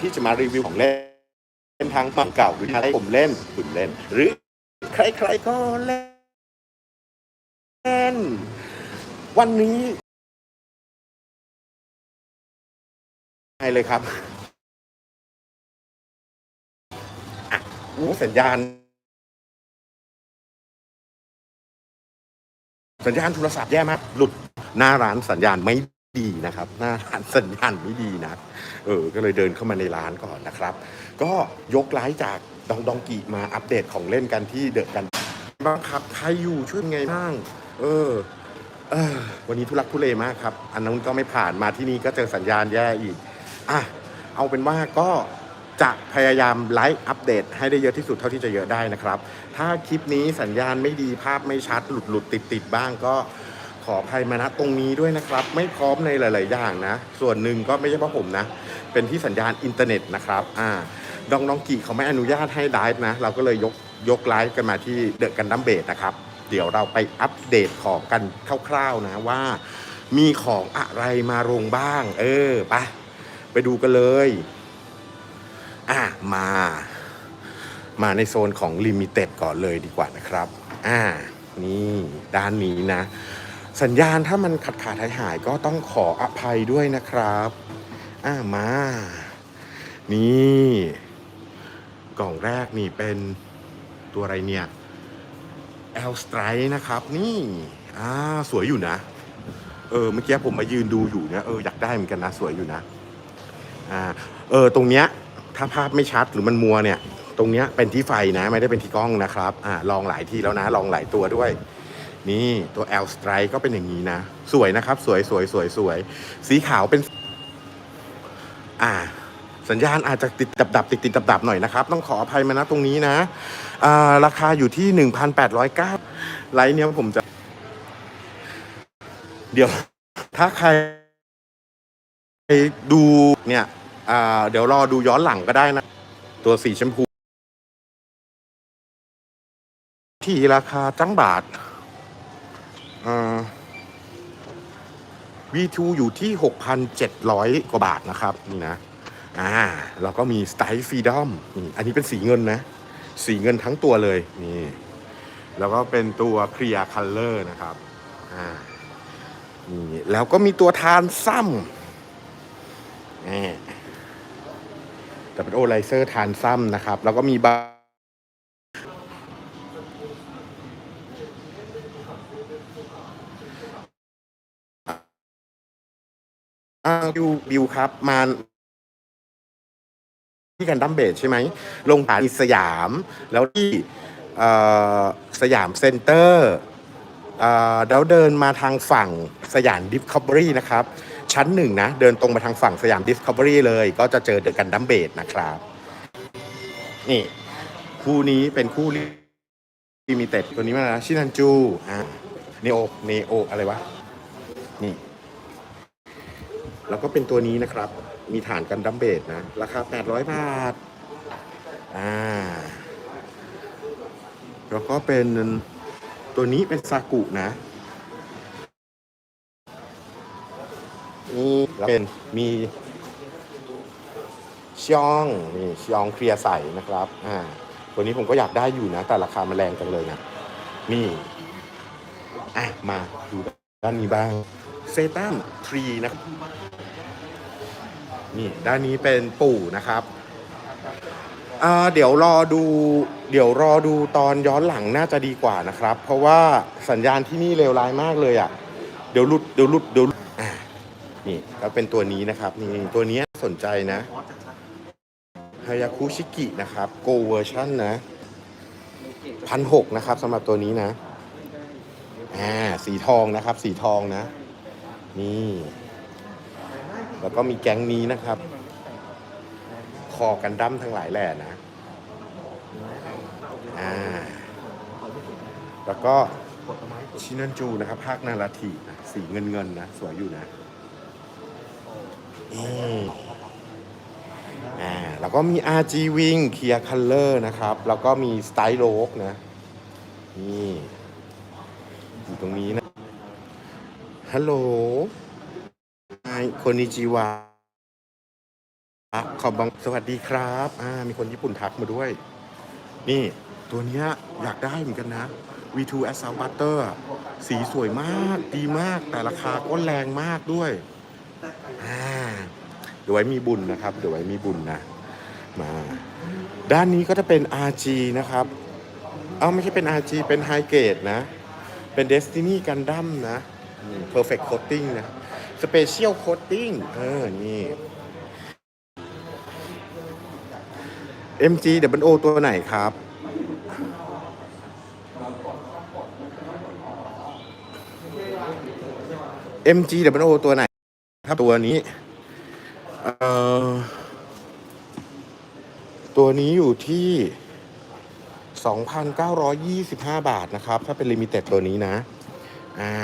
ที่จะมารีวิวของเล่นทางฝั่งเก่าหรือให้ผมเล่นคุณเล่น หรือใครๆก็เล่น วันนี้ไงเลยครับอะอู้สัญญาณ สัญญาณโทรศัพท์แย่มาก หลุดหน้าร้านสัญญาณไม่ ดีนะครับ หน้าร้านสัญญาณไม่ดีนะเออก็เลยเดินเข้ามาในร้านก่อนนะครับ ก็ยกไลฟ์จากดองดองกีมาอัปเดตของเล่นกันที่เดอะกันบ้างครับใครอยู่ช่วยไงบ้างเออเออวันนี้ทุลักทุเลมากครับ อันนั้นก็ไม่ผ่านมาที่นี่ก็เจอสัญญาณแย่อีกอะเอาเป็นว่าก็จะพยายามไลฟ์อัปเดตให้ได้เยอะที่สุดเท่าที่จะเยอะได้นะครับ ถ้าคลิปนี้สัญญาณไม่ดีภาพไม่ชัดหลุดหลุดติดติดบ้างก็ ออภัยมาณตรงนี้ด้วยนะครับ ไม่พร้อมในหลาย ๆ อย่างนะ ส่วนหนึ่งก็ไม่ใช่เพราะผมนะ เป็นที่สัญญาณอินเทอร์เน็ตนะครับอ่าดองดองกีเขาไม่อนุญาตให้ไลฟ์นะ เราก็เลยยกยกไลฟ์กันมาที่เดอะกันดัมเบดนะครับ เดี๋ยวเราไปอัปเดตของกันคร่าว ๆ นะว่ามีของอะไรมาลงบ้าง เออไปไปดูกันเลย อะมา มาในโซนของลิมิเต็ดก่อนเลยดีกว่านะครับ อ่า นี่ ด้านนี้นะ สัญญาณถ้ามันขาดขาดหายหายก็ต้องขออภัยด้วยนะครับอ่ามา นี่ กล่องแรกนี่เป็นตัวอะไรเนี่ยแอลสไตรนะครับ นี่อ่าสวยอยู่นะ เออเมื่อกี้ผมมายืนดูอยู่เนี่ยเอออยากได้เหมือนกันนะ สวยอยู่นะอ่าเออตรงเนี้ยถ้าภาพไม่ชัดหรือมันมัวเนี่ย ตรงเนี้ยเป็นที่ไฟนะ ไม่ได้เป็นที่กล้องนะครับอ่าลองหลายที่แล้วนะ ลองหลายตัวด้วย นี่ตัว L Strike ก็เป็นอย่างนี้นะ สวยนะครับ สวยสวยสวยสวย สีขาวเป็น อ่า สัญญาณอาจจะติดดับดับติดติดดับดับหน่อยนะครับ ต้องขออภัยมานะตรงนี้นะ อ่า ราคาอยู่ที่ 1,809ไลน์เนี้ยผมจะ เดี๋ยว ถ้าใครดูเนี่ย อ่า เดี๋ยวรอดูย้อนหลังก็ได้นะ ตัวสีชมพู ที่ราคาจังบาท V2 อยู่ที่ 6,700 กว่าบาทนะครับ นี่นะ อ่าแล้วก็มี Style Freedom นี่อันนี้เป็นสีเงินนะ สีเงินทั้งตัวเลย นี่ แล้วก็เป็นตัว Clear Color นะครับ อ่า นี่ แล้วก็มีตัวทานซ้ำนี่แต่เป็นโอไลเซอร์ทานซ้ำนะครับ แล้วก็มีบา อ่า บิวบิวครับมาที่กันดัมเบดใช่ไหมลงฐานสยาม แล้วที่อ่อสยามเซ็นเตอร์เอ่อแล้วเดินมาทางฝั่งสยามดิฟคัฟเวอรี่นะครับ ชั้นหนึ่งนะ เดินตรงมาทางฝั่งสยามดิฟคัฟเวอรี่เลย ก็จะเจอเดอะกันดัมเบดนะครับ นี่ คู่นี้เป็นคู่ลิมิเต็ดตัวนี้มานะชินันจูอ่าเนโอเนโออะไรวะ นี่ แล้วก็เป็นตัวนี้นะครับ มีฐานกันดัมเบดนะ ราคา 800 บาท อ่า แล้วก็เป็นตัวนี้เป็นซากุนะนี่แล้วเป็นมีชองนี่ชองเคลียร์ใสนะครับ อ่า ตัวนี้ผมก็อยากได้อยู่นะ แต่ราคามันแรงจังเลยนะ นี่ อะ มาดูด้านนี้บ้าง เซตันทรีนะครับ นี่ด้านนี้เป็นปู่นะครับเดี๋ยวรอดูเดี๋ยวรอดูตอนย้อนหลังน่าจะดีกว่านะครับ เพราะว่าสัญญาณที่นี่เลวร้ายมากเลยอะ่ะ เดี๋ยวหลุดเดี๋ยวหลุดเดี๋ยวนี่ก็เป็นตัวนี้นะครับนี่ตัวนี้สนใจนะฮายาคุชิกินะครับโกเวอร์ชันนะพันหกนะครับสำหรับตัวนี้นะอ่าสีทองนะครับ สีทองนะ นี่ แล้วก็มีแก๊งนี้นะครับ คอกันดั้มทั้งหลายแหล่นะอ่าแล้วก็ชินันจูนะครับภาคนาราทีนะสีเงินเงินนะสวยอยู่นะอืมอ่าแล้วก็มี RG Wing Clear Color นะครับ แล้วก็มี Style l o k นะ นี่อยู่ตรงนี้นะ ฮัลโหล โคนิจิวะขอบังสวัสดีครับอ่ามีคนญี่ปุ่นทักมาด้วย นี่ ตัวเนี้ยอยากได้เหมือนกันนะ V2 Assault Butter สีสวยมาก ดีมาก แต่ราคาก็แรงมากด้วยอ่าเดี๋ยวไว้มีบุญนะครับ เดี๋ยวไว้มีบุญนะ มา ด้านนี้ก็จะเป็น RG นะครับ เอ้าไม่ใช่เป็น RG เป็น High Grade นะ เป็น Destiny Gundam นะ Perfect Coating นะ Special Coating เออ นี่ MG W O ตัวไหนครับ MG W O ตัวไหน ครับตัวนี้ เอ่อ ตัวนี้อยู่ที่ 2,925 บาทนะครับ ถ้าเป็นลิมิเต็ดตัวนี้นะ อ่า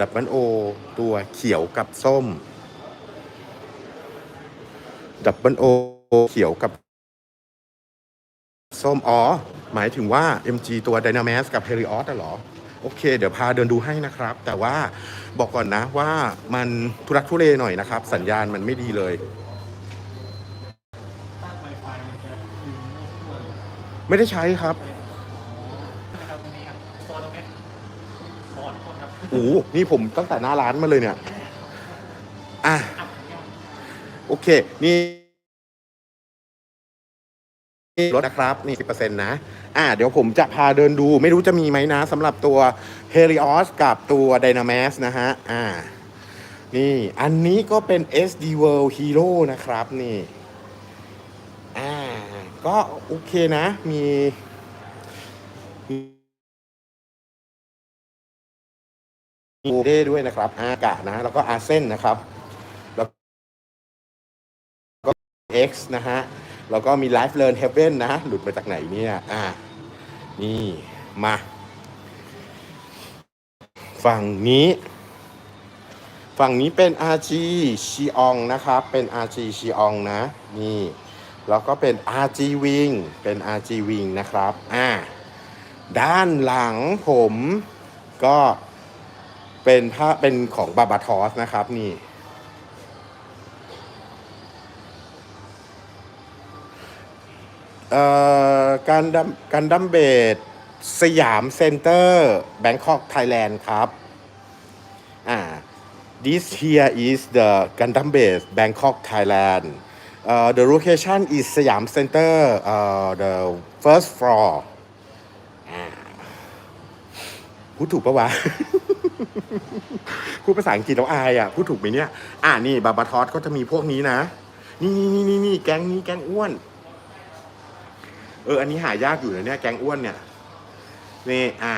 ดับเบิลโอตัวเขียวกับส้มดับเบิลโอเขียวกับส้มอ๋อ หมายถึงว่า MG ตัว Dynamas กับ Helios อะเหรอ โอเค เดี๋ยวพาเดินดูให้นะครับ แต่ว่าบอกก่อนนะว่ามันทุรักทุเลหน่อยนะครับ สัญญาณมันไม่ดีเลย ไม่ได้ใช้ครับ โอ้โหนี่ผมตั้งแต่หน้าร้านมาเลยเนี่ย อะ โอเค นี่ลดนะครับ นี่สิเปอร์เซ็นต์นะ อะเดี๋ยวผมจะพาเดินดู ไม่รู้จะมีไหมนะสำหรับตัว Helios กับตัว Dynamas นะฮะ อ่า นี่ อันนี้ก็เป็น SD World Hero นะครับ นี่ อ่า ก็โอเคนะ มี มีเด้ด้วยนะครับอากะนะ แล้วก็อาเซนนะครับ แล้วก็ X นะฮะ แล้วก็มี Life Learn Heaven นะ หลุดมาจากไหนเนี่ย อ่า นี่ มา ฝั่งนี้ ฝั่งนี้เป็น RG ชีอองนะครับ เป็น RG ชีอองนะ นี่ แล้วก็เป็น RG Wing เป็น RG Wing นะครับ อ่า ด้านหลังผมก็ เป็นผ้าเป็นของบาบาทอสนะครับนี่การดัมการดัมเบดสยามเซ็นเตอร์แบงคอกไทยแลนด์ครับอ่า this here is the Gundam base Bangkok Thailand uh, the location is Siam Center uh, the first floor พูดถูกปะวะ พูดภาษาอังกฤษแล้วอายอะพูดถูกไหมเนี่ย อ่านี่บาบาทอสก็จะมีพวกนี้นะ นี่นี่นี่นี่แก๊งนี้แก๊งอ้วน เออ อันนี้หายากอยู่นะเนี่ย แก๊งอ้วนเนี่ย นี่ อ่า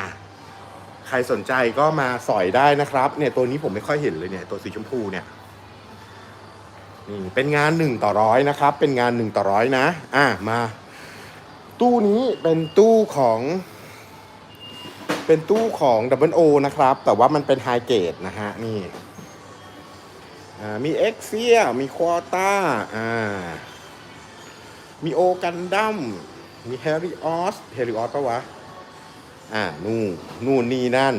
ใครสนใจก็มาสอยได้นะครับ เนี่ยตัวนี้ผมไม่ค่อยเห็นเลยเนี่ย ตัวสีชมพูเนี่ยนี่เป็นงานหนึ่งต่อร้อยนะครับ เป็นงานหนึ่งต่อร้อยนะ อะมา ตู้นี้เป็นตู้ของ เป็นตู้ของ w o นะครับ แต่ว่ามันเป็นไฮเกรดนะฮะ นี่มีเอ็กเซียมีควอต้าอ่ามีโอกันดัมมีเฮริออสเฮริออสปะวะ อ่า นู่นนู่นนี่นั่น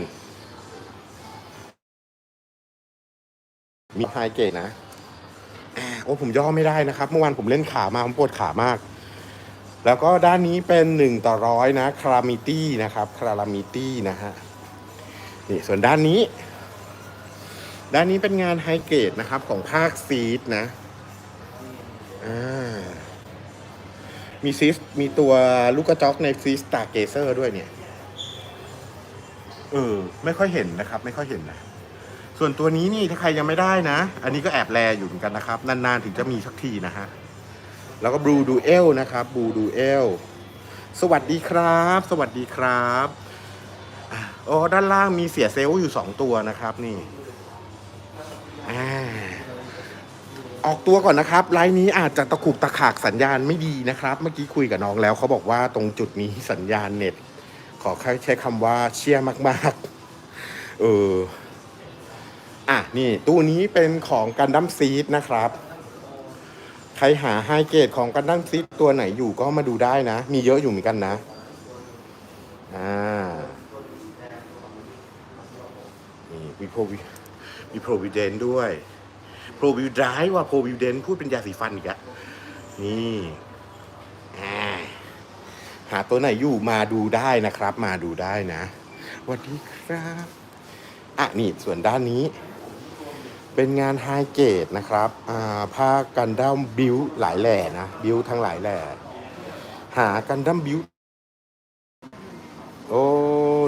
มีไฮเกตนะโอ้ผมย่อไม่ได้นะครับ เมื่อวานผมเล่นขามา ผมปวดขามาก แล้วก็ด้านนี้เป็นหนึ่งต่อร้อยนะคารามิตี้นะครับคารามิตี้นะฮะนี่ส่วนด้านนี้ ด้านนี้เป็นงานไฮเกตนะครับของภาคซีดนะอ่ามีซิสมีตัวลูกกระจอกในซีสตาเกเซอร์ด้วยเนี่ยเออไม่ค่อยเห็นนะครับ ไม่ค่อยเห็นนะส่วนตัวนี้นี่ถ้าใครยังไม่ได้นะ อันนี้ก็แอบแลอยู่เหมือนกันนะครับ นานๆถึงจะมีสักทีนะฮะ แล้วก็บลูดูเอลนะครับบลูดูเอลสวัสดีครับ สวัสดีครับอะโอ้ด้านล่างมีเสียเซลล์อยู่สองตัวนะครับนี่อ่าออกตัวก่อนนะครับไลน์นี้อาจจะตะขุกตะขากสัญญาณไม่ดีนะครับ เมื่อกี้คุยกับน้องแล้วเขาบอกว่าตรงจุดนี้สัญญาณเน็ต ขอใช้คำว่าเชี่ยมากๆ เอออะนี่ตู้นี้เป็นของกันดั้มซีดนะครับ ใครหาไฮเกรดของกันดั้มซีดตัวไหนอยู่ก็มาดูได้นะ มีเยอะอยู่เหมือนกันนะ อ่า นี่มีโพวิมีโพวิเดนด้วยโปรวิวดรายว่าโปรวิวเดนพูดเป็นยาสีฟันอีกอะนี่หาตัวไหนอยู่มาดูได้นะครับ มาดูได้นะสวัสดีครับ อะ นี่ส่วนด้านนี้ เป็นงานไฮเกรดนะครับผ้ากันดั้มบิวหลายแหล่นะ บิวทั้งหลายแหล่หากันดั้มบิวโอ้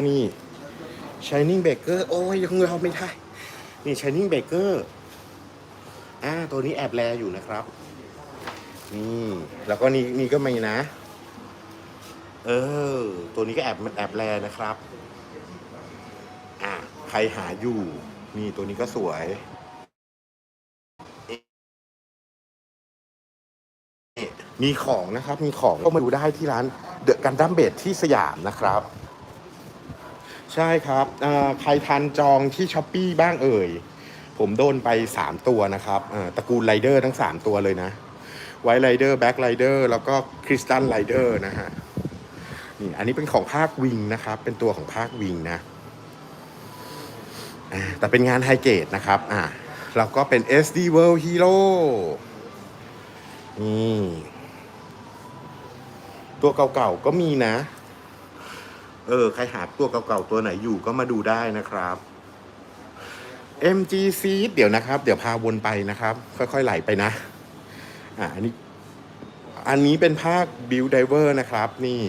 นี่ Shining Baker โอ้ยยังเราไม่ได้ นี่ Shining Baker อ่าตัวนี้แอบแลอยู่นะครับ นี่ แล้วก็นี่นี่ก็มีนะ เออ ตัวนี้ก็แอบแอบแลนะครับ อ่าใครหาอยู่ นี่ตัวนี้ก็สวย มีของนะครับมีของก็มาดูได้ที่ร้านเดอะกันดั้มเบดที่สยามนะครับ ใช่ครับใครทันจองที่ช้อปปีบ้างเอ่ย ผมโดนไป 3 ตัวนะครับตระกูลไรเดอร์ทั้ง 3 ตัวเลยนะไวท์ไรเดอร์แบ็คไรเดอร์แล้วก็คริสตัลไรเดอร์นะฮะนี่อันนี้เป็นของภาควิงนะครับ เป็นตัวของภาควิงนะแต่เป็นงานไฮเกรดนะครับอ่าแล้วก็เป็น SD World Hero นี่ ตัวเก่าๆก็มีนะ เออ ใครหาตัวเก่าๆตัวไหนอยู่ก็มาดูได้นะครับ MG Seed เดี๋ยวนะครับ เดี๋ยวพาวนไปนะครับ ค่อยๆไหลไปนะ อ่าอันนี้ อันนี้เป็นภาค Build Diver นะครับ นี่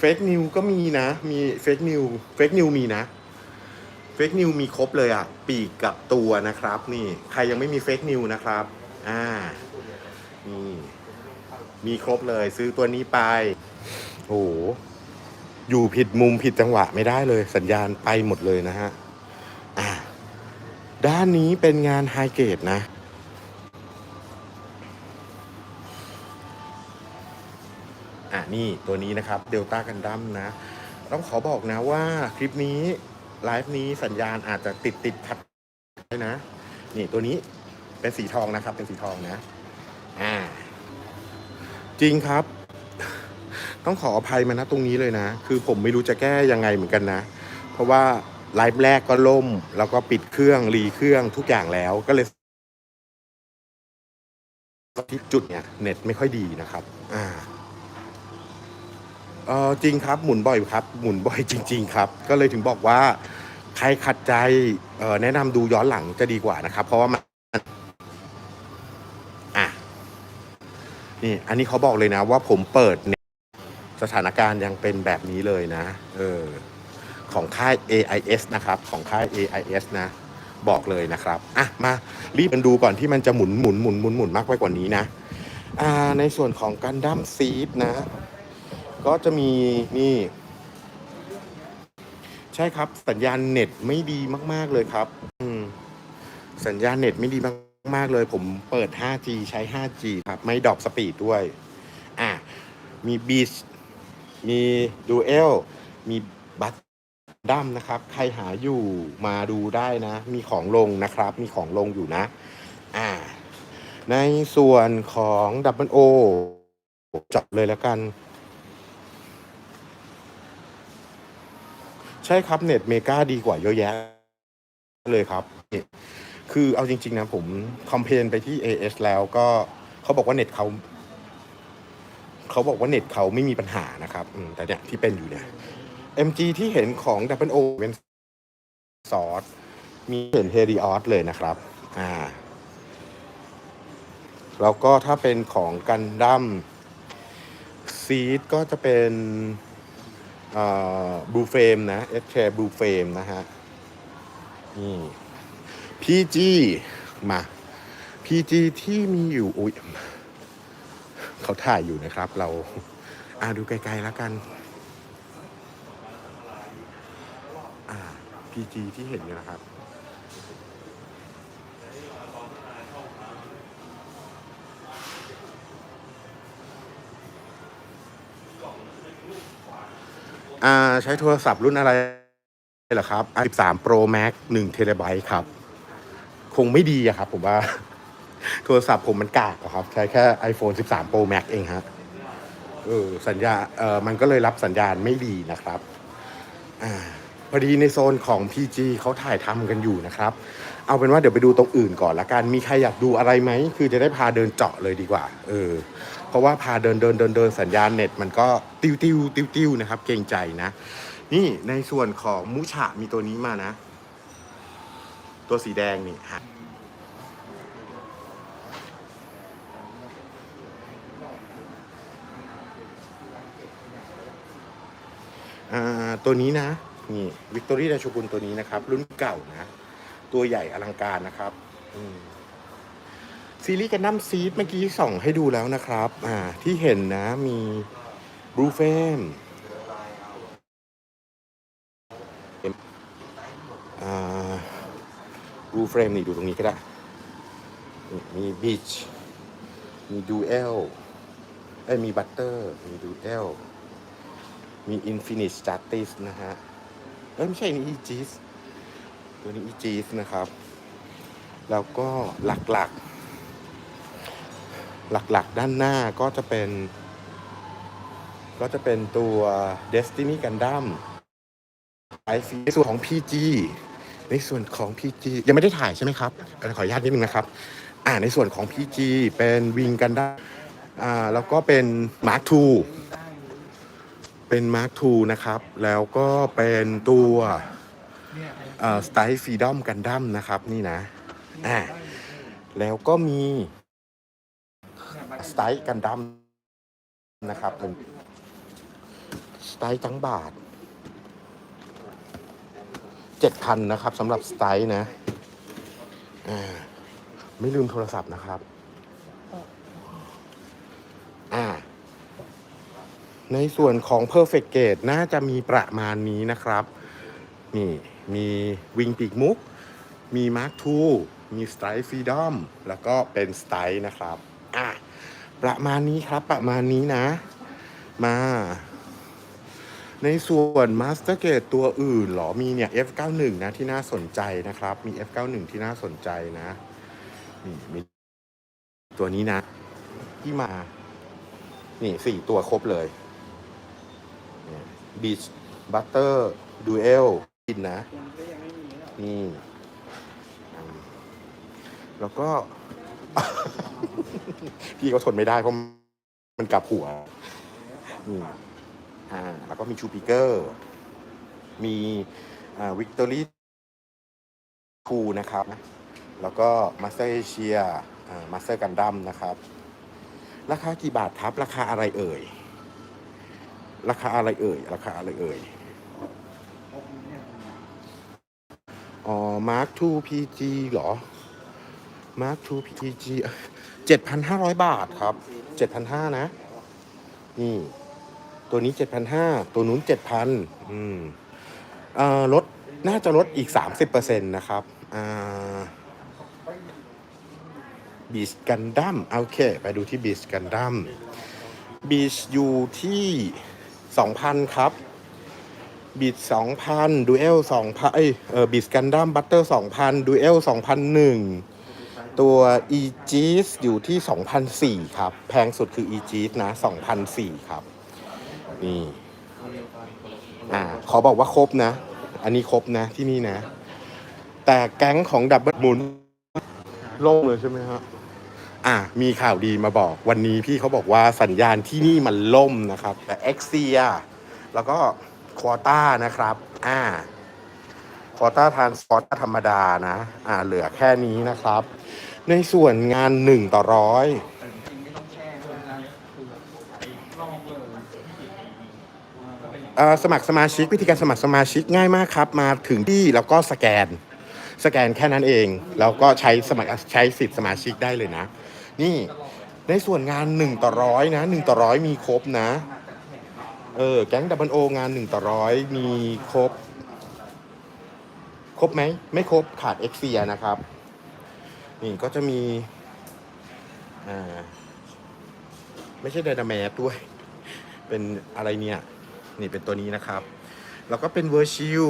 Fake New ก็มีนะ มี Fake New Fake New มีนะ Fake New มีครบเลยอะ ปีกกับตัวนะครับ นี่ ใครยังไม่มี Fake New นะครับ อ่า มีครบเลยซื้อตัวนี้ไป โอ้โหอยู่ผิดมุมผิดจังหวะไม่ได้เลย สัญญาณไปหมดเลยนะฮะอ่าด้านนี้เป็นงานไฮเกรดนะ อะนี่ตัวนี้นะครับเดลต้ากันดั้มนะ ต้องขอบอกนะว่าคลิปนี้ ไลฟ์นี้สัญญาณอาจจะติดติดขัดนะ นี่ตัวนี้เป็นสีทองนะครับ เป็นสีทองนะ อ่า จริงครับ ต้องขออภัยมานะตรงนี้เลยนะ คือผมไม่รู้จะแก้ยังไงเหมือนกันนะ เพราะว่าไลฟ์แรกก็ล่ม แล้วก็ปิดเครื่องรีเครื่องทุกอย่างแล้วก็เลยที่จุดเนี้ยเน็ตไม่ค่อยดีนะครับ อ่าเออจริงครับหมุนบ่อยครับ หมุนบ่อยจริง ๆ ครับ ก็เลยถึงบอกว่า ใครขัดใจเออแนะนำดูย้อนหลังจะดีกว่านะครับ เพราะว่ามัน นี่อันนี้เขาบอกเลยนะว่าผมเปิดเนี่ยสถานการณ์ยังเป็นแบบนี้เลยนะ เออ ของค่าย AIS นะครับ ของค่าย AIS นะ บอกเลยนะครับ อะ มา รีบกันดูก่อนที่มันจะหมุนหมุนหมุนหมุนหมุนมากไปกว่านี้นะ อ่า ในส่วนของกันดั้มซีดนะ ก็จะมีนี่ ใช่ครับ สัญญาณเน็ตไม่ดีมาก ๆ เลยครับ อืม สัญญาณเน็ตไม่ดีมาก ๆเลยผมเปิด 5G ใช้ 5G ครับ ไม่ดรอปสปีดด้วย อะ มีบีชมีดูเอลมีบัตดัมนะครับ ใครหาอยู่มาดูได้นะ มีของลงนะครับ มีของลงอยู่นะ อ่า ในส่วนของดับเบิลโอจับเลยแล้วกัน ใช่ครับ เน็ตเมกาดีกว่าเยอะแยะเลยครับ คือเอาจริง ๆ นะผมคอมเพลนไปที่ AS แล้วก็เขาบอกว่าเน็ตเขาเขาบอกว่าเน็ตเขาไม่มีปัญหานะครับแต่เนี่ยที่เป็นอยู่เนี่ย MG ที่เห็นของ Double O เป็นซอสมีเห็นเฮริออสเลยนะครับอ่าแล้วก็ถ้าเป็นของกันดั้มซีดก็จะเป็นบลูเฟมนะ SK บลูเฟมนะฮะนี่ พีจีมา PG ที่มีอยู่อุ้ยเขาถ่ายอยู่นะครับ เราอ่าดูไกลๆแล้วกันอ่า PG ที่เห็นนี่นะครับอาใช้โทรศัพท์รุ่นอะไรเหรอครับ i13 Pro Max 1 t b ครับ คงไม่ดีอะครับผมว่า โทรศัพท์ผมมันกากอะครับ ใช้แค่ iPhone 13 Pro Max เองฮะเออสัญญาเออมันก็เลยรับสัญญาณไม่ดีนะครับอ่าพอดีในโซนของ PG เขาถ่ายทำกันอยู่นะครับ เอาเป็นว่าเดี๋ยวไปดูตรงอื่นก่อนละกัน มีใครอยากดูอะไรไหม คือจะได้พาเดินเจาะเลยดีกว่า เออ เพราะว่าพาเดินเดินเดินเดินสัญญาณเน็ตมันก็ติ้วติ้วติ้วติ้วนะครับ เกรงใจนะ นี่ในส่วนของมูชะมีตัวนี้มานะ ตัวสีแดงนี่ฮะอ่าตัวนี้นะ นี่วิกตอรี่ดาชกุลตัวนี้นะครับ รุ่นเก่านะ ตัวใหญ่อลังการนะครับซีรีส์กันดั้มซีดเมื่อกี้ส่องให้ดูแล้วนะครับ อ่า ที่เห็นนะมีบลูเฟมอ่าบลูเฟรมนี่ดูตรงนี้ก็ได้ มีบีช มีดูเอลเอ้ยมีบัตเตอร์ มีดูเอลมี Infinite Status นะฮะ เอ้ยไม่ใช่นี่ Aegis ตัวนี้ Aegis นะครับ แล้วก็หลักๆ หลักๆ ด้านหน้าก็จะเป็น ก็จะเป็นตัว Destiny Gundam ไอซีส่วนของ PG ในส่วนของ PG ยังไม่ได้ถ่ายใช่ไหมครับขออนุญาตนิดนึงนะครับอ่าในส่วนของ PG เป็นวิงกันดั้มอ่าแล้วก็เป็น Mark II เป็น Mark II นะครับ แล้วก็เป็นตัวสไตล์ฟรีดอมกันดั้มนะครับนี่นะอ่าแล้วก็มีสไตล์กันดั้มนะครับเป็นสไตล์ทั้งบาท เจ็ดพันนะครับสำหรับสไตล์นะไม่ลืมโทรศัพท์นะครับ อ่า ในส่วนของ Perfect Gate น่าจะมีประมาณนี้นะครับ นี่ มีวิงปีกมุก มี Mark II มี Strike Freedom แล้วก็เป็น Style นะครับ อะ ประมาณนี้ครับประมาณนี้นะ มา ในส่วน Master Gate ตัวอื่นหรอมีเนี่ย F91 นะที่น่าสนใจนะครับ มี F91 ที่น่าสนใจนะนี่มีตัวนี้นะ ที่มา นี่สี่ตัวครบเลยบีชบัตเตอร์ดูเอลกินนะ นี่ แล้วก็ พี่เขาทนไม่ได้เพราะมันกลับหัวนี่ อ่าแล้วก็มีชูปิเกอร์ มีอ่าวิกตอรี่คูนะครับ แล้วก็มาสเตอร์เอเชียอ่ามาสเตอร์กันดั้มนะครับ ราคากี่บาทครับ ราคาอะไรเอ่ย ราคาอะไรเอ่ย ราคาอะไรเอ่ยอ๋อ Mark II PG เหรอ Mark II PG เจ็ดพันห้าร้อยบาทครับเจ็ดพันห้านะ นี่ ตัวนี้เจ็ดพันห้าตัวนู้นเจ็ดพันอืมอ่อลดน่าจะลดอีกสามสิบเปอร์เซ็นต์นะครับอ่าบีชกันดั้มโอเค ไปดูที่บีชกันดั้มบีชอยู่ที่สองพันครับบีชสองพันดูเอลสองพันเอ้ยเออบีชกันดั้มบัตเตอร์สองพันดูเอลสองพันหนึ่งตัวอีจีสอยู่ที่สองพันสี่ครับ แพงสุดคืออีจีสนะสองพันสี่ครับ นี่อ่าขอบอกว่าครบนะ อันนี้ครบนะที่นี่นะ แต่แก๊งของดับเบิลหมุนโล่งเลยใช่ไหมฮะอะมีข่าวดีมาบอกวันนี้พี่เขาบอกว่าสัญญาณที่นี่มันล่มนะครับ แต่เอ็กเซียแล้วก็ควอต้านะครับอ่าควอต้าทานสปอร์ตธรรมดานะ อ่าเหลือแค่นี้นะครับ ในส่วนงานหนึ่งต่อร้อย เอ่อ สมัครสมาชิกวิธีการสมัครสมาชิกง่ายมากครับ มาถึงที่แล้วก็สแกน สแกนแค่นั้นเองแล้วก็ใช้สมัครใช้สิทธิ์สมาชิกได้เลยนะ นี่ในส่วนงานหนึ่งต่อร้อยนะหนึ่งต่อร้อยมีครบนะเออแก๊งดับเบิลโองานหนึ่งต่อร้อยมีครบ ครบไหมไม่ครบขาดเอ็กเซียนะครับ นี่ก็จะมีอ่าไม่ใช่ไดนาแมสด้วย เป็นอะไรเนี่ย นี่เป็นตัวนี้นะครับ แล้วก็เป็นเวอร์ชิล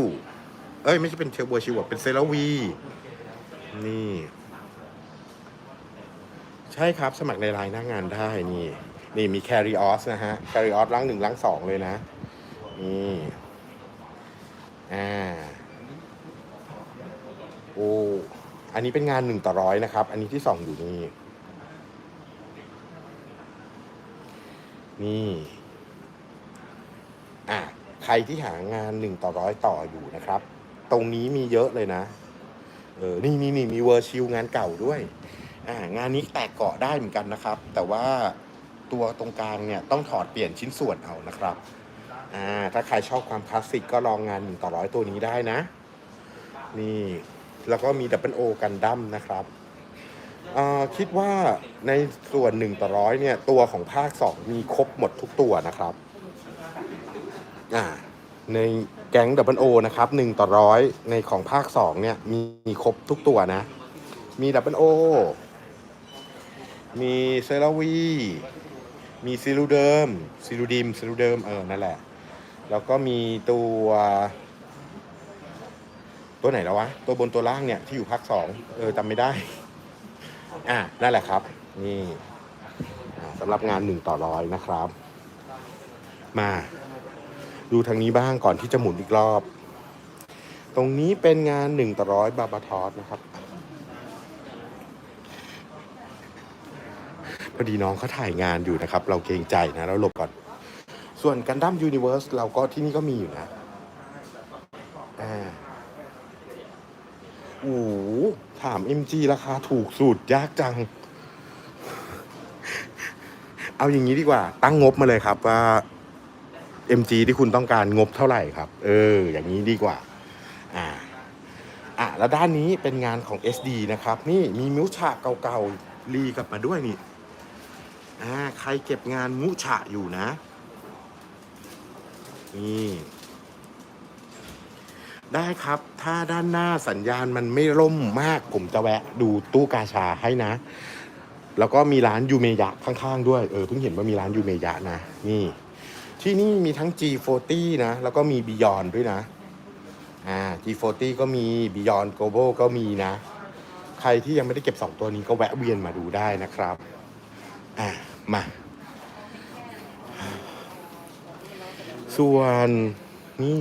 เอ้ยไม่ใช่เป็นเทลเวอร์ชิลอะเป็นเซราวี นี่ ใช่ครับสมัครในไลน์หน้างานได้นี่ นี่มี Carry o s นะฮะ Carry o s ล้างหนึ่งล้างสองเลยนะ นี่อ่าโอ้อันนี้เป็นงานหนึ่งต่อร้อยนะครับ อันนี้ที่สองอยู่นี่ นี่ ที่หางานหนึ่งต่อร้อยต่ออยู่นะครับ ตรงนี้มีเยอะเลยนะ เออ นี่นี่นี่มีเวอร์ชิลงานเก่าด้วย อ่า งานนี้แตกเกาะได้เหมือนกันนะครับ แต่ว่าตัวตรงกลางเนี่ยต้องถอดเปลี่ยนชิ้นส่วนเอานะครับ อ่า ถ้าใครชอบความคลาสสิกก็ลองงานหนึ่งต่อร้อยตัวนี้ได้นะ นี่ แล้วก็มีดับเบิลโอกันดั้มนะครับคิดว่าในส่วนหนึ่งต่อร้อยเนี่ย ตัวของภาคสองมีครบหมดทุกตัวนะครับ อ่า ในแก๊งดับเบิลโอนะครับหนึ่งต่อร้อยในของภาคสองเนี่ยมีมีครบทุกตัวนะ มีดับเบิลโอ มีเซราวี มีซิลูเดิมซิลูดิมซิลูเดิมเออ นั่นแหละ แล้วก็มีตัว ตัวไหนแล้ววะ ตัวบนตัวล่างเนี่ย ที่อยู่ภาคสองเออจำไม่ได้ อะ นั่นแหละครับ นี่สำหรับงานหนึ่งต่อร้อยนะครับ มา ดูทางนี้บ้างก่อนที่จะหมุนอีกรอบ ตรงนี้เป็นงานหนึ่งต่อร้อยบาบาทอสนะครับ พอดีน้องเขาถ่ายงานอยู่นะครับ เราเกรงใจนะเราหลบก่อน ส่วนกันดั้มยูนิเว r ร์สเราก็ที่นี่ก็มีอยู่นะอ่าโอ้โหถาม MG ราคาถูกสุดยากจัง เอาอย่างนี้ดีกว่า ตั้งงบมาเลยครับว่า MG ที่คุณต้องการงบเท่าไหร่ครับ เออ อย่างนี้ดีกว่า อ่า อะ แล้วด้านนี้เป็นงานของ SD นะครับ นี่มีมิวฉากเก่าๆ รีกลับมาด้วยนี่ อ่า ใครเก็บงานมุฉะอยู่นะ นี่ ได้ครับ ถ้าด้านหน้าสัญญาณมันไม่ร่มมาก ผมจะแวะดูตู้กาชาให้นะ แล้วก็มีร้านยูเมยะข้างๆด้วย เออ เพิ่งเห็นว่ามีร้านยูเมยะนะ นี่ ที่นี่มีทั้ง G40 นะ แล้วก็มี Beyond ด้วยนะอ่า G40 ก็มี Beyond Global ก็มีนะ ใครที่ยังไม่ได้เก็บ 2 ตัวนี้ก็แวะเวียนมาดูได้นะครับอะมา ส่วนนี่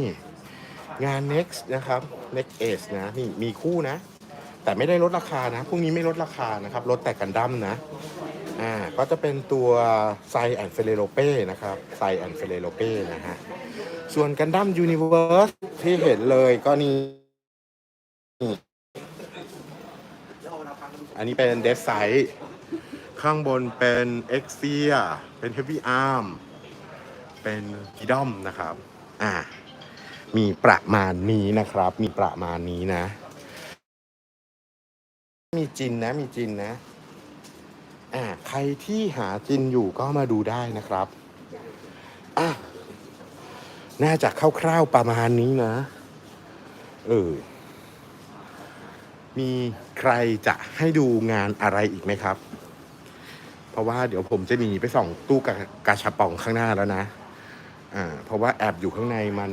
งาน next นะครับ next Ace นะ นี่มีคู่นะ แต่ไม่ได้ลดราคานะพวกนี้ไม่ลดราคานะครับ ลดแต่กันดั้มนะ อ่าก็จะเป็นตัวไซแอนเฟเรโลเป้นะครับไซแอนเฟเรโลเป้นะฮะส่วนกันดั้มยูนิเวิร์สที่เห็นเลยก็นี่นี่อันนี้เป็นเดสไซข้างบนเป็นเอ็กเซียเป็นเฮฟวี่อาร์มเป็นกีดอมนะครับอ่ามีประมาณนี้นะครับ มีประมาณนี้นะ มีจินนะ มีจินนะ อ่าใครที่หาจินอยู่ก็มาดูได้นะครับอะน่าจะคร่าวๆประมาณนี้นะ เออ มีใครจะให้ดูงานอะไรอีกไหมครับ เพราะว่าเดี๋ยวผมจะหนีไปส่องตู้กากาชาปองข้างหน้าแล้วนะ อ่า เพราะว่าแอบอยู่ข้างในมัน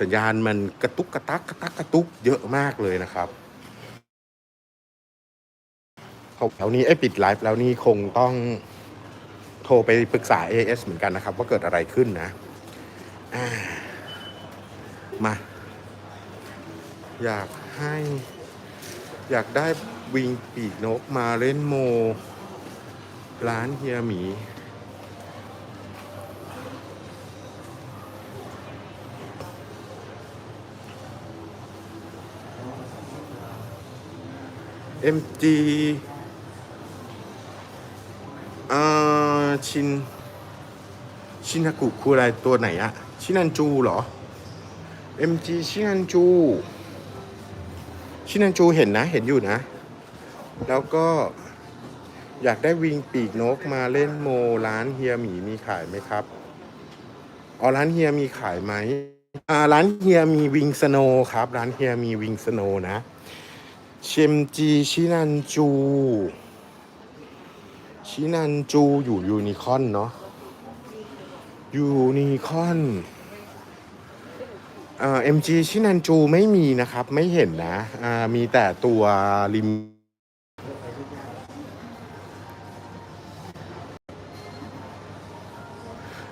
สัญญาณมันกระตุกกระตักกระตักกระตุกเยอะมากเลยนะครับ แถวนี้ไอ้ปิดไลฟ์แล้วนี่คงต้องโทรไปปรึกษา AS เหมือนกันนะครับ ว่าเกิดอะไรขึ้นนะามา อยากให้ อยากได้วิงปีกนกมาเล่นโม ร้านเฮียหมี MG ชิน ชินากุคืออะไรตัวไหนอะชินันจูเหรอ MG ชินันจู ชินันจูเห็นนะ เห็นอยู่นะ แล้วก็อยากได้วิงปีกนกมาเล่นโมร้านเฮียหมีมีขายไหมครับอ๋อร้านเฮียมีขายไหมอ่าร้านเฮียมีวิงสโนครับ ร้านเฮียมีวิงสโนนะเชมจีชินันจู ชินันจูอยู่ยูนิคอนเนาะยูนิคอนเอ่อ MG ชินันจูไม่มีนะครับ ไม่เห็นนะอ่ามีแต่ตัวริม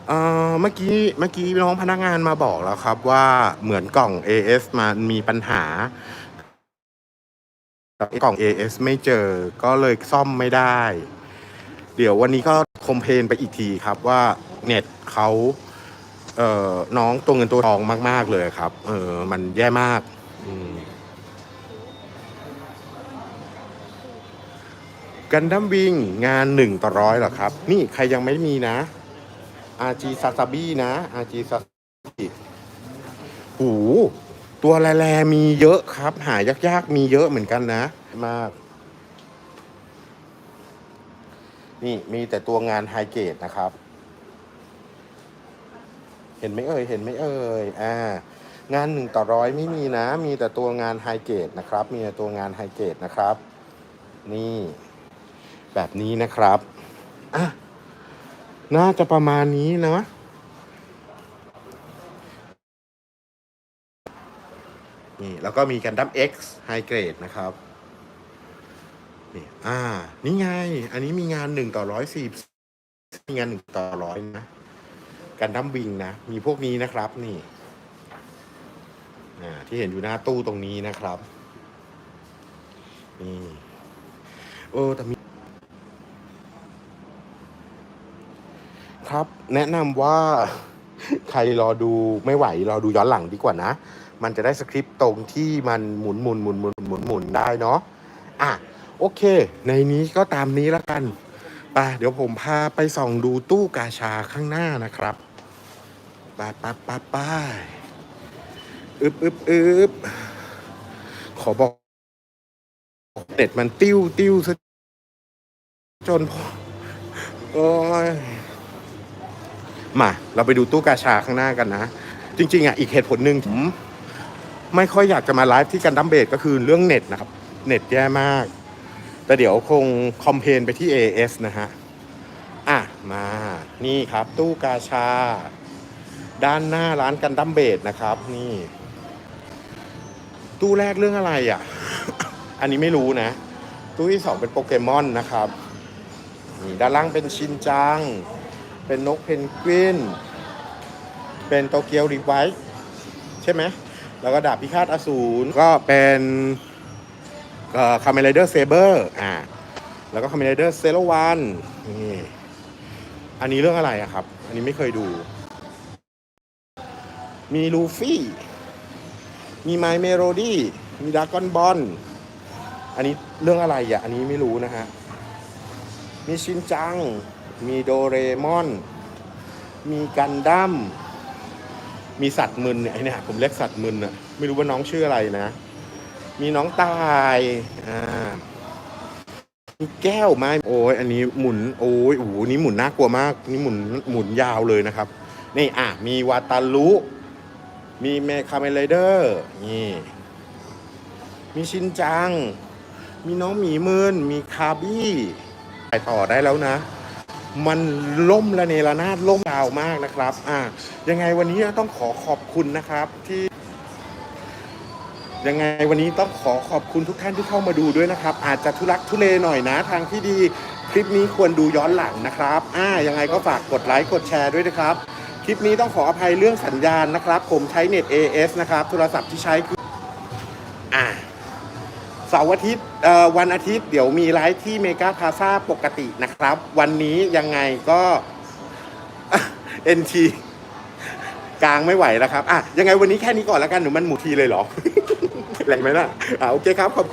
เอ่อเมื่อกี้เมื่อกี้น้องพนักงานมาบอกแล้วครับว่าเหมือนกล่อง AS มันมีปัญหากล่อง AS ไม่เจอก็เลยซ่อมไม่ได้ เดี๋ยววันนี้ก็คอมเพลนไปอีกทีครับว่าเน็ตเขาเอ่อน้องตัวเงินตัวทองมาก ๆ เลยครับ เออมันแย่มากอืมกันดั้มวิงงานหนึ่งต่อร้อยเหรอครับ นี่ใครยังไม่มีนะ RG s a s a b i นะ RG s a s a b i หูตัวแลๆมีเยอะครับ หายากๆ มีเยอะเหมือนกันนะ มาก นี่มีแต่ตัวงานไฮเกรดนะครับ เห็นไหมเอ่ยเห็นไหมเอ่ยอ่างานหนึ่งต่อร้อยไม่มีนะ มีแต่ตัวงานไฮเกรดนะครับ มีแต่ตัวงานไฮเกรดนะครับ นี่ แบบนี้นะครับอะน่าจะประมาณนี้นะนี่แล้วก็มีกันดั้ม X High Grade นะครับ นี่อ่า นี่ไง อันนี้มีงานหนึ่งต่อร้อยสี่มีงานหนึ่งต่อร้อยนะกันดั้มวิงนะ มีพวกนี้นะครับนี่อ่าที่เห็นอยู่หน้าตู้ตรงนี้นะครับ นี่เออแต่มีครับ แนะนำว่าใครรอดูไม่ไหว รอดูย้อนหลังดีกว่านะ มันจะได้สคริปต์ตรงที่มันหมุนหมุนหมุนหมุนหมุนหมุนได้เนาะอะ โอเค ในนี้ก็ตามนี้แล้วกันไปเดี๋ยวผมพาไปส่องดูตู้กาชาข้างหน้านะครับไปไปไปไปอึบอึบอึบขอบอกเน็ตมันติ้วติ้วซะจนพอโอ้ยมา เราไปดูตู้กาชาข้างหน้ากันนะ จริง ๆอะอีกเหตุผลหนึ่งผมไม่ค่อยอยากจะมาไลฟ์ที่กันดัมเบดก็คือเรื่องเน็ตนะครับ เน็ตแย่มาก แต่เดี๋ยวคงคอมเพนไปที่ AS นะฮะ อะ มานี่ครับ ตู้กาชา ด้านหน้าร้านกันดัมเบดนะครับ นี่ ตู้แรกเรื่องอะไรอะ อันนี้ไม่รู้นะ ตู้ที่สองเป็นโปเกมอนนะครับนี่ด้านล่างเป็นชินจัง เป็นนกเพนกวิน เป็นโตเกียวรีไวท์ใช่ไหม แล้วก็ดาบพิฆาตอสูรก็เป็น คาเม n เดอร์เซเบอร์อ่าแล้วก็คาเม n เดอร์เซโลวันนี่อันนี้เรื่องอะไรอะครับ อันนี้ไม่เคยดู มีลูฟี่ มีไมเมโ o ดี้มีดากอนบอลอันนี้เรื่องอะไรอะอันนี้ไม่รู้นะฮะ มีชินจัง มีโดเรมอน มีกันดั้มมีสัตว์มึนเนี่ยไอเนี่ยผมเรียกสัตว์มึนอะไม่รู้ว่าน้องชื่ออะไรนะ มีน้องตายอ่ามีแก้วไม้โอ้ยอันนี้หมุนโอ้ยโอ้โหนี่หมุนน่ากลัวมากนี่หมุนหมุนยาวเลยนะครับ นี่อะมีวาตาลุมีเมคาเมเลเดอร์นี่ มีชินจัง มีน้องหมีมืนมีคาบี้ไปต่อได้แล้วนะ มันล่มละเนระนาดล่มยาวมากนะครับ อะยังไงวันนี้ต้องขอขอบคุณนะครับที่ ยังไงวันนี้ต้องขอขอบคุณทุกท่านที่เข้ามาดูด้วยนะครับ อาจจะทุลักทุเลหน่อยนะทางที่ดี คลิปนี้ควรดูย้อนหลังนะครับ อ่ายังไงก็ฝากกดไลค์กดแชร์ด้วยนะครับ คลิปนี้ต้องขออภัยเรื่องสัญญาณนะครับ ผมใช้เน็ต AS นะครับ โทรศัพท์ที่ใช้คืออ่าเสาร์อาทิตย์วันอาทิตย์เดี๋ยวมีไลฟ์ที่เมกาพาซาปกตินะครับ วันนี้ยังไงก็ NT กลางไม่ไหวแล้วครับ อะ ยังไงวันนี้แค่นี้ก่อนแล้วกัน หนูมันหมูทีเลยเหรอ แรงไหมล่ะอ่าโอเคครับขอบคุณ